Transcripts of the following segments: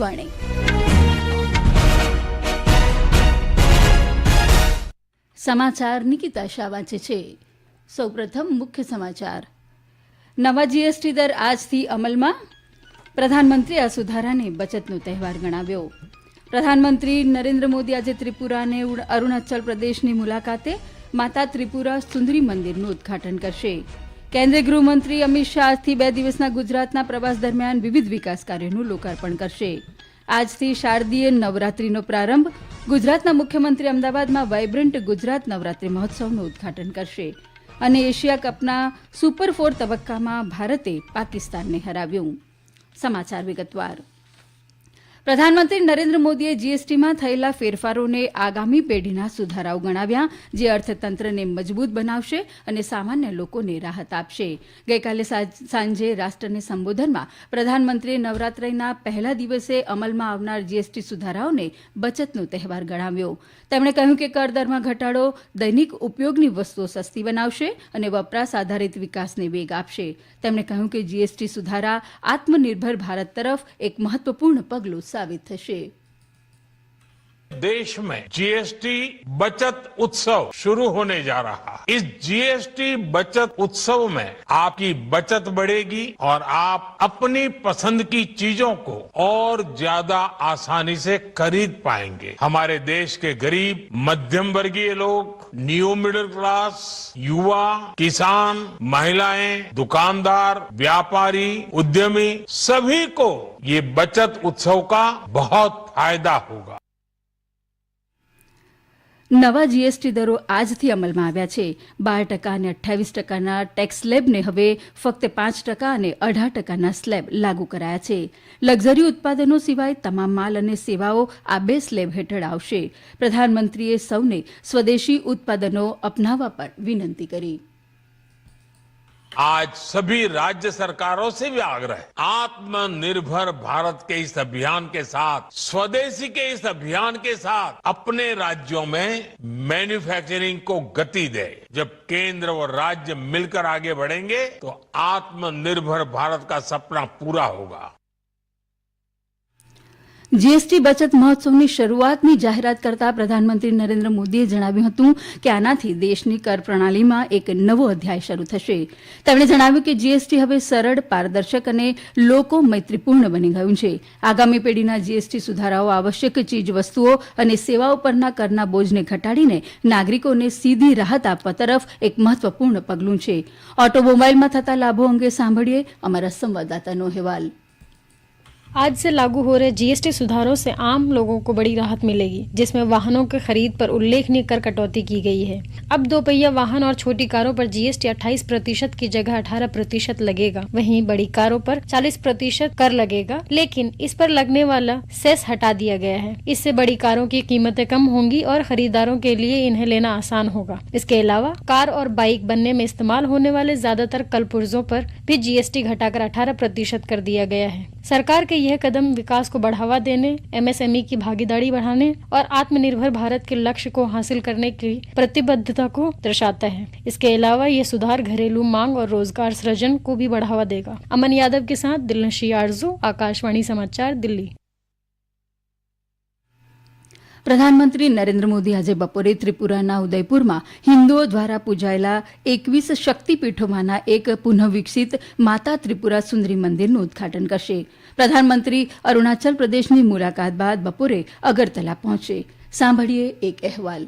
આકાશવાણી. સમાચાર નિકિતા શાહ વાંચે છે. સૌપ્રથમ મુખ્ય સમાચાર. નવા જીએસટી દર આજથી અમલમાં? પ્રધાનમંત્રી આ સુધારાને બચતનો તહેવાર ગણાવ્યો. પ્રધાનમંત્રી નરેન્દ્ર મોદી આજે ત્રિપુરા અને અરુણાચલ પ્રદેશની મુલાકાતે માતા ત્રિપુરા સુંદરી મંદિરનું ઉદઘાટન કરશે. કેન્દ્રીય ગૃહમંત્રી અમિત શાહ આજથી બે દિવસના ગુજરાતના પ્રવાસ દરમિયાન વિવિધ વિકાસ કાર્યોનું લોકાર્પણ કરશે. આજથી શારદીય નવરાત્રીનો પ્રારંભ ગુજરાતના મુખ્યમંત્રી અમદાવાદમાં વાયબ્રન્ટ ગુજરાત નવરાત્રી મહોત્સવનું ઉદઘાટન કરશે અને એશિયા કપના સુપર ફોર તબક્કામાં ભારતે પાકિસ્તાનને હરાવ્યું. સમાચાર વિગતવાર. પ્રધાનમંત્રી નરેન્દ્ર મોદીએ જીએસટીમાં થયેલા ફેરફારોને આગામી પેઢીના સુધારાઓ ગણાવ્યા, જે અર્થતંત્રને મજબૂત બનાવશે અને સામાન્ય લોકોને રાહત આપશે. ગઈકાલે સાંજે રાષ્ટ્રને સંબોધનમાં પ્રધાનમંત્રીએ નવરાત્રીના પહેલા દિવસે અમલમાં આવનાર જીએસટી સુધારાઓને બચતનો તહેવાર ગણાવ્યો. તેમણે કહ્યું કે કરદરમાં ઘટાડો દૈનિક ઉપયોગની વસ્તુઓ સસ્તી બનાવશે અને વપરાશ આધારિત વિકાસને વેગ આપશે. તેમણે કહ્યું કે જીએસટી સુધારા આત્મનિર્ભર ભારત તરફ એક મહત્વપૂર્ણ પગલું સાબિત થશે. देश में जीएसटी बचत उत्सव शुरू होने जा रहा है। इस जीएसटी बचत उत्सव में आपकी बचत बढ़ेगी और आप अपनी पसंद की चीज़ों को और ज़्यादा आसानी से खरीद पाएँगे। हमारे देश के गरीब, मध्यम वर्गीय लोग न्यू मिडिल क्लास युवा, किसान, महिलाएँ, दुकानदार, व्यापारी, उद्यमी, सभी को ये बचत उत्सव का बहुत फ़ायदा होगा। નવા જીએસટી દરો આજથી અમલમાં આવ્યા છે. બાર ટકા અને અઠ્યાવીસ ટકાના ટેક્સ સ્લેબને હવે ફક્ત પાંચ ટકા અને અઢાર ટકાના સ્લેબ લાગુ કરાયા છે. લક્ઝરી ઉત્પાદનો સિવાય તમામ માલ અને સેવાઓ આ બે સ્લેબ હેઠળ આવશે. પ્રધાનમંત્રીએ સૌને સ્વદેશી ઉત્પાદનો અપનાવવા પર વિનંતી કરી. आज सभी राज्य सरकारों से भी आग्रह आत्मनिर्भर भारत के इस अभियान के साथ, स्वदेशी के इस अभियान के साथ अपने राज्यों में मैन्युफैक्चरिंग को गति दे। जब केंद्र और राज्य मिलकर आगे बढ़ेंगे तो आत्मनिर्भर भारत का सपना पूरा होगा। જીએસટી બચત મહોત્સવની શરૂઆતની જાહેરાત કરતા પ્રધાનમંત્રી નરેન્દ્ર મોદીએ જણાવ્યું હતું કે આનાથી દેશની કર પ્રણાલીમાં એક નવો અધ્યાય શરૂ થશે. તેમણે જણાવ્યું કે જીએસટી હવે સરળ, પારદર્શક અને લોકો મૈત્રીપૂર્ણ બની ગયું છે. આગામી પેઢીના જીએસટી સુધારાઓ આવશ્યક ચીજ વસ્તુઓ અને સેવાઓ પરના કરના બોજને ઘટાડીને નાગરિકોને સીધી રાહત આપવા તરફ એક મહત્વપૂર્ણ પગલું છે. ઓટોમોબાઇલમાં થતા લાભો અંગે સાંભળીએ અમારા સંવાદદાતાનો અહેવાલ. आज से लागू हो रहे जीएसटी सुधारों से आम लोगों को बड़ी राहत मिलेगी, जिसमें वाहनों के खरीद पर उल्लेखनीय कर कटौती की गई है। अब दो पहिया वाहन और छोटी कारों पर जीएसटी 28 प्रतिशत की जगह 18 प्रतिशत लगेगा। वहीं बड़ी कारों पर 40 प्रतिशत कर लगेगा, लेकिन इस पर लगने वाला सेस हटा दिया गया है। इससे बड़ी कारों की कीमतें कम होंगी और खरीदारों के लिए इन्हें लेना आसान होगा। इसके अलावा कार और बाइक बनने में इस्तेमाल होने वाले ज़्यादातर कल पुर्जों पर भी जीएसटी घटाकर अठारह प्रतिशत कर दिया गया है। सरकार के यह कदम विकास को बढ़ावा देने एमएसएमई की भागीदारी बढ़ाने और आत्मनिर्भर भारत के लक्ष्य को हासिल करने की प्रतिबद्धता को दर्शाता है इसके अलावा ये सुधार घरेलू मांग और रोजगार सृजन को भी बढ़ावा देगा अमन यादव के साथ दिलनशी आरजू आकाशवाणी समाचार दिल्ली પ્રધાનમંત્રી નરેન્દ્ર મોદી આજે બપોરે ત્રિપુરાના ઉદયપુરમાં હિન્દુઓ દ્વારા પૂજાયેલા એકવીસ શક્તિપીઠોમાંના એક પુનઃવિકસિત માતા ત્રિપુરા સુંદરી મંદિરનું ઉદઘાટન કરશે પ્રધાનમંત્રી અરુણાચલ પ્રદેશની મુલાકાત બાદ બપોરે અગરતલા પહોંચશે સાંભળીએ એક અહેવાલ.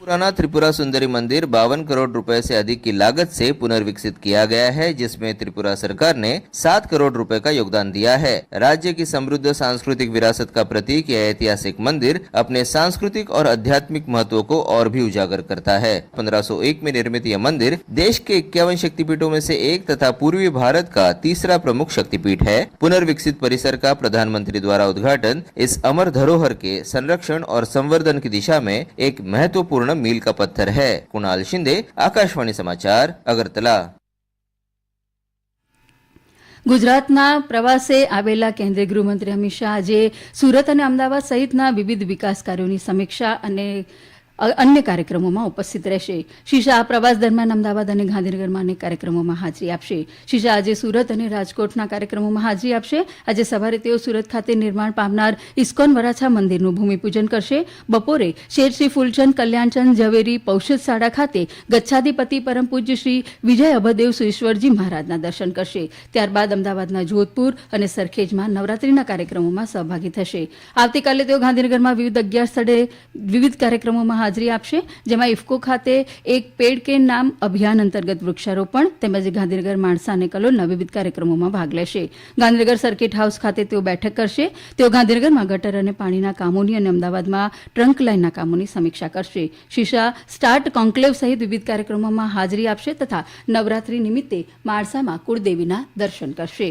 पुराना त्रिपुरा सुंदरी मंदिर बावन करोड़ रुपए से अधिक की लागत से पुनर्विकसित किया गया है, जिसमें त्रिपुरा सरकार ने सात करोड़ रुपए का योगदान दिया है। राज्य की समृद्ध सांस्कृतिक विरासत का प्रतीक यह ऐतिहासिक मंदिर अपने सांस्कृतिक और आध्यात्मिक महत्व को और भी उजागर करता है। 1501 में निर्मित यह मंदिर देश के इक्यावन शक्तिपीठों में से एक तथा पूर्वी भारत का तीसरा प्रमुख शक्तिपीठ है। पुनर्विकसित परिसर का प्रधानमंत्री द्वारा उद्घाटन इस अमर धरोहर के संरक्षण और संवर्धन की दिशा में एक महत्वपूर्ण मील का पत्थर है कुणाल शिंदे आकाशवाणी समाचार अगरतला ગુજરાતના પ્રવાસે આવેલા કેન્દ્રીય ગૃહમંત્રી અમિત શાહ આજે સુરત અને અમદાવાદ સહિતના વિવિધ વિકાસ કાર્યોની સમીક્ષા અને અ- અન્ય કાર્યક્રમોમાં ઉપસ્થિત રહેશે. શ્રી શાહ પ્રવાસ દરમિયાન અમદાવાદ અને ગાંધીનગરમાં અનેક કાર્યક્રમોમાં હાજરી આપશે. શ્રી શાહ આજે સુરત અને રાજકોટના કાર્યક્રમોમાં હાજરી આપશે. આજે સવારે તેઓ સુરત ખાતે નિર્માણ પામનાર ઇસ્કોન વરાછા મંદિરનું ભૂમિપૂજન કરશે. બપોરે શેરશ્રી ફૂલચંદ કલ્યાણચંદ ઝવેરી પૌષધ શાળા ખાતે ગચ્છાધિપતિ પરમ પૂજ્ય શ્રી વિજય અભદેવ સુરેશ્વરજી મહારાજના દર્શન કરશે. ત્યારબાદ અમદાવાદના જોધપુર અને સરખેજમાં નવરાત્રીના કાર્યક્રમોમાં સહભાગી થશે. આવતીકાલે તેઓ ગાંધીનગરમાં વિવિધ અગિયાર સ્થળે વિવિધ કાર્યક્રમોમાં હાજરી આપશે, જેમાં ઇફકો ખાતે એક પેડ કે નામ અભિયાન અંતર્ગત વૃક્ષારોપણ તેમજ ગાંધીનગર માણસા અને કલોલના વિવિધ કાર્યક્રમોમાં ભાગ લેશે. ગાંધીનગર સર્કિટ હાઉસ ખાતે તેઓ બેઠક કરશે. તેઓ ગાંધીનગરમાં ગટર અને પાણીના કામોની અને અમદાવાદમાં ટ્રંક લાઇનના કામોની સમીક્ષા કરશે. શ્રી શાહ સ્ટાર્ટ કોન્કલેવ સહિત વિવિધ કાર્યક્રમોમાં હાજરી આપશે તથા નવરાત્રી નિમિત્તે માણસામાં કુળદેવીના દર્શન કરશે.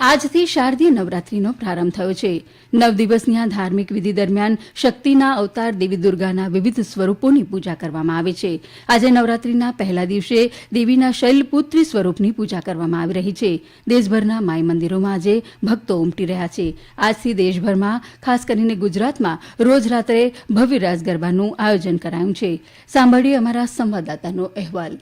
આજથી શારદીય નવરાત્રીનો પ્રારંભ થયો છે. નવ દિવસની આ ધાર્મિક વિધિ દરમિયાન શક્તિના અવતાર દેવી દુર્ગાના વિવિધ સ્વરૂપોની પૂજા કરવામાં આવે છે. આજે નવરાત્રીના પહેલા દિવસે દેવીના શૈલપુત્રી સ્વરૂપની પૂજા કરવામાં આવી રહી છે. દેશભરના માય મંદિરોમાં આજે ભક્તો ઉમટી રહ્યા છે. આજથી દેશભરમાં, ખાસ કરીને ગુજરાતમાં, રોજ રાત્રે ભવ્ય રાસ ગરબાનું આયોજન કરાયું છે. સાંભળીએ અમારા સંવાદદાતાનો અહેવાલ.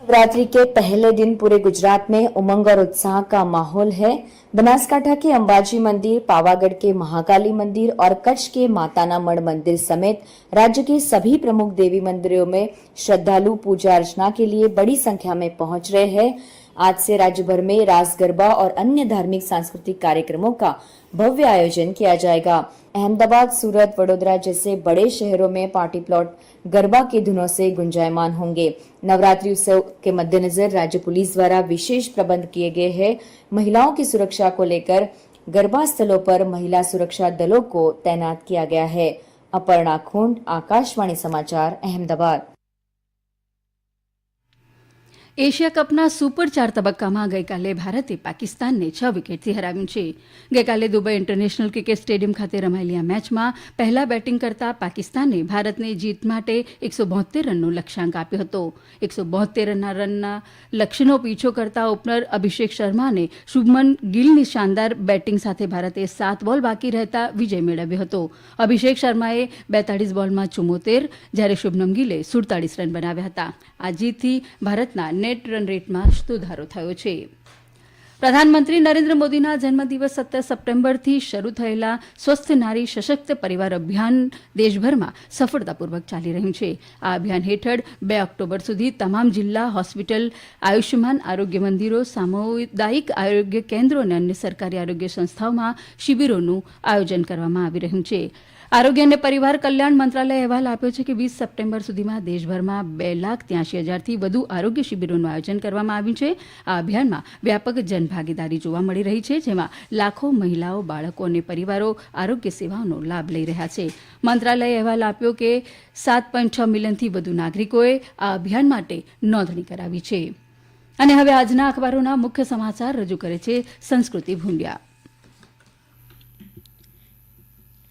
नवरात्रि के पहले दिन पूरे गुजरात में उमंग और उत्साह का माहौल है। बनासकांठा के अंबाजी मंदिर, पावागढ़ के महाकाली मंदिर और कच्छ के माताना मढ़ मंदिर समेत राज्य के सभी प्रमुख देवी मंदिरों में श्रद्धालु पूजा अर्चना के लिए बड़ी संख्या में पहुँच रहे हैं। आज से राज्य भर में रास गरबा और अन्य धार्मिक सांस्कृतिक कार्यक्रमों का भव्य आयोजन किया जाएगा। अहमदाबाद, सूरत, वडोदरा जैसे बड़े शहरों में पार्टी प्लॉट गरबा के धुनों से गुंजायमान होंगे। नवरात्रि उत्सव के मद्देनजर राज्य पुलिस द्वारा विशेष प्रबंध किए गए हैं। महिलाओं की सुरक्षा को लेकर गरबा स्थलों पर महिला सुरक्षा दलों को तैनात किया गया है। अपर्णा खुंड, आकाशवाणी समाचार, अहमदाबाद। એશિયા કપના સુપર ચાર તબક્કામાં ગઈકાલે ભારતે પાકિસ્તાનને છ વિકેટથી હરાવ્યું છે. ગઈકાલે દુબઈ ઇન્ટરનેશનલ ક્રિકેટ સ્ટેડિયમ ખાતે રમાયેલી આ મેચમાં પહેલા બેટિંગ કરતા પાકિસ્તાને ભારતને જીત માટે એકસો રનનો લક્ષ્યાંક આપ્યો હતો. એકસો બોતેર રનના લક્ષ્યનો પીછો કરતા ઓપનર અભિષેક શર્મા અને શુભમન ગિલની શાનદાર બેટિંગ સાથે ભારતે સાત બોલ બાકી રહેતા વિજય મેળવ્યો હતો. અભિષેક શર્માએ બેતાળીસ બોલમાં ચુમ્મોતેર જ્યારે શુભનમ ગિલે સુડતાળીસ રન બનાવ્યા હતા. આ જીતથી ભારતના નેટ રન રેટમાં સુધારો થયો છે. પ્રધાનમંત્રી નરેન્દ્ર મોદીના જન્મદિવસ સત્તર સપ્ટેમ્બરથી શરૂ થયેલા સ્વસ્થ નારી સશક્ત પરિવાર અભિયાન દેશભરમાં સફળતાપૂર્વક ચાલી રહ્યું છે. આ અભિયાન હેઠળ બે ઓક્ટોબર સુધી તમામ જિલ્લા, હોસ્પિટલ, આયુષ્યમાન આરોગ્ય મંદિરો, સામુદાયિક આરોગ્ય કેન્દ્રો અને અન્ય સરકારી આરોગ્ય સંસ્થાઓમાં શિબિરોનું આયોજન કરવામાં આવી રહ્યું છે. આરોગ્ય અને પરિવાર કલ્યાણ મંત્રાલયે અહેવાલ આપ્યો છે કે વીસ સપ્ટેમ્બર સુધીમાં દેશભરમાં બે લાખ ત્યાંશી હજારથી વધુ આરોગ્ય શિબિરોનું આયોજન કરવામાં આવ્યું છે. આ અભિયાનમાં વ્યાપક જનભાગીદારી જોવા મળી રહી છે, જેમાં લાખો મહિલાઓ, બાળકો અને પરિવારો આરોગ્ય સેવાઓનો લાભ લઈ રહ્યા છે. મંત્રાલયે અહેવાલ આપ્યો કે સાત પોઈન્ટ છ મિલિયનથી વધુ નાગરિકોએ આ અભિયાન માટે નોંધણી કરાવી છે. અને હવે આજના અખબારોના મુખ્ય સમાચાર રજૂ કરે છે સંસ્કૃતિ ભૂંડિયા.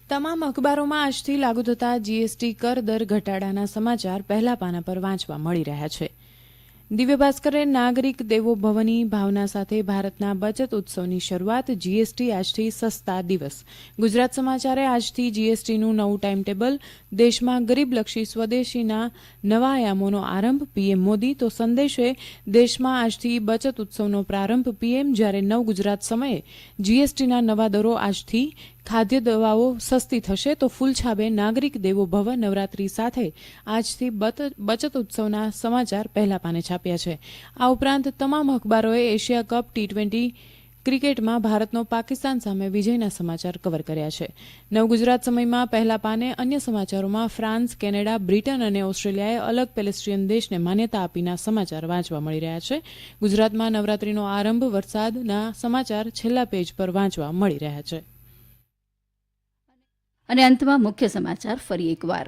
તમામ અખબારોમાં આજથી લાગુ થતા જીએસટી કર દર ઘટાડાના સમાચાર પહેલા પાના પર વાંચવા મળી રહ્યા છે. દિવ્ય ભાસ્કરે નાગરિક દેવો ભવની ભાવના સાથે ભારતના બચત ઉત્સવની શરૂઆત જીએસટી આજથી સસ્તા દિવસ. ગુજરાત સમાચારે આજથી જીએસટીનું નવું ટાઈમ ટેબલ દેશમાં ગરીબલક્ષી સ્વદેશીના નવા આયામોનો આરંભ, પીએમ મોદી તો સંદેશે, દેશમાં આજથી બચત ઉત્સવનો પ્રારંભ, પીએમ જ્યારે નવ ગુજરાત સમયે જીએસટીના નવા દરો આજથી ખાદ્ય દવાઓ સસ્તી થશે તો ફૂલછાબે નાગરિક દેવો ભવ નવરાત્રી સાથે આજથી બચત ઉત્સવના સમાચાર પહેલા પાને છાપ્યા છે. આ ઉપરાંત તમામ અખબારોએ એશિયા કપ ટી ટ્વેન્ટી ક્રિકેટમાં ભારતનો પાકિસ્તાન સામે વિજયના સમાચાર કવર કર્યા છે. નવગુજરાત સમયમાં પહેલા પાને અન્ય સમાચારોમાં ફ્રાન્સ, કેનેડા, બ્રિટન અને ઓસ્ટ્રેલિયાએ અલગ પેલેસ્ટ્રીયન દેશને માન્યતા આપીના સમાચાર વાંચવા મળી રહ્યા છે. ગુજરાતમાં નવરાત્રીનો આરંભ વરસાદના સમાચાર છેલ્લા પેજ પર વાંચવા મળી રહ્યા છે. અને અંતમાં મુખ્ય સમાચાર ફરી એકવાર.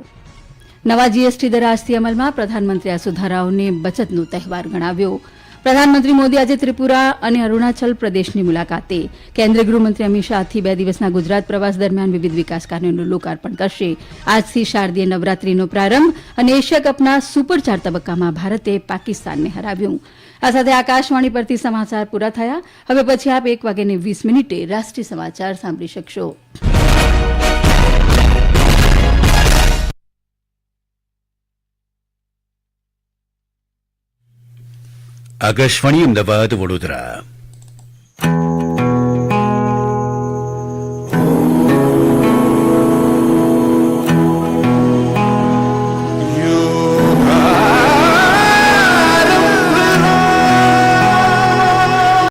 નવા જીએસટી દર આજથી અમલમાં પ્રધાનમંત્રી આ સુધારાઓને બચતનો તહેવાર ગણાવ્યો. પ્રધાનમંત્રી મોદી આજે ત્રિપુરા અને અરુણાચલ પ્રદેશની મુલાકાતે. કેન્દ્રીય ગૃહમંત્રી અમિત શાહથી બે દિવસના ગુજરાત પ્રવાસ દરમિયાન વિવિધ વિકાસ કાર્યોનું લોકાર્પણ કરશે. આજથી શારદીય નવરાત્રીનો પ્રારંભ અને એશિયા કપના સુપર ચાર તબક્કામાં ભારતે પાકિસ્તાનને હરાવ્યું. આ સાથે આકાશવાણી પરથી સમાચાર પૂરા થયા. હવે પછી આપ એક વાગ્યાને વીસ મિનિટે રાષ્ટ્રીય સમાચાર સાંભળી શકશો. આકાશવાણી અમદાવાદ વડોદરા.